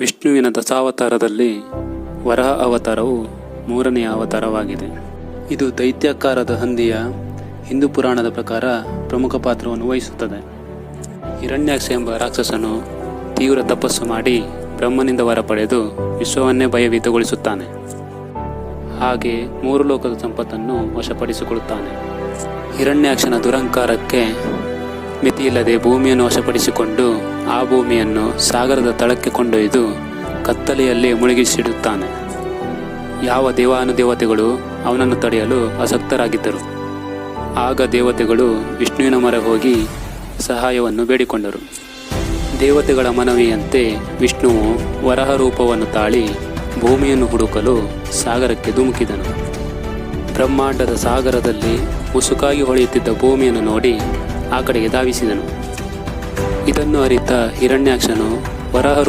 ವಿಷ್ಣುವಿನ ದಶಾವತಾರದಲ್ಲಿ ವರಹ ಅವತಾರವು ಮೂರನೆಯ ಅವತಾರವಾಗಿದೆ. ಇದು ದೈತ್ಯಾಕಾರದ ಹಂದಿಯ ಹಿಂದೂ ಪುರಾಣದ ಪ್ರಕಾರ ಪ್ರಮುಖ ಪಾತ್ರವನ್ನು ವಹಿಸುತ್ತದೆ. ಹಿರಣ್ಯಾಕ್ಷ ಎಂಬ ರಾಕ್ಷಸನು ತೀವ್ರ ತಪಸ್ಸು ಮಾಡಿ ಬ್ರಹ್ಮನಿಂದ ವರ ಪಡೆದು ವಿಶ್ವವನ್ನೇ ಭಯಭೀತಗೊಳಿಸುತ್ತಾನೆ. ಹಾಗೆ ಮೂರು ಲೋಕದ ಸಂಪತ್ತನ್ನು ವಶಪಡಿಸಿಕೊಳ್ಳುತ್ತಾನೆ. ಹಿರಣ್ಯಾಕ್ಷನ ದುರಂಕಾರಕ್ಕೆ ಮಿತಿಯಿಲ್ಲದೆ ಭೂಮಿಯನ್ನು ವಶಪಡಿಸಿಕೊಂಡು ಆ ಭೂಮಿಯನ್ನು ಸಾಗರದ ತಳಕ್ಕೆ ಕೊಂಡೊಯ್ದು ಕತ್ತಲೆಯಲ್ಲಿ ಮುಳುಗಿಸಿಡುತ್ತಾನೆ. ಯಾವ ದೇವಾನುದೇವತೆಗಳು ಅವನನ್ನು ತಡೆಯಲು ಅಸಕ್ತರಾಗಿದ್ದರು ಆಗ ದೇವತೆಗಳು ವಿಷ್ಣುವಿನ ಮೊರೆ ಹೋಗಿ ಸಹಾಯವನ್ನು ಬೇಡಿಕೊಂಡರು. ದೇವತೆಗಳ ಮನವಿಯಂತೆ ವಿಷ್ಣುವು ವರಹ ರೂಪವನ್ನು ತಾಳಿ ಭೂಮಿಯನ್ನು ಹುಡುಕಲು ಸಾಗರಕ್ಕೆ ಧುಮುಕಿದನು. ಬ್ರಹ್ಮಾಂಡದ ಸಾಗರದಲ್ಲಿ ಉಸುಕಾಗಿ ಹೊಳೆಯುತ್ತಿದ್ದ ಭೂಮಿಯನ್ನು ನೋಡಿ ಆ ಕಡೆಗೆ ಧಾವಿಸಿದನು. ಇದನ್ನು ಅರಿತ ಹಿರಣ್ಯಾಕ್ಷನು ವರಹ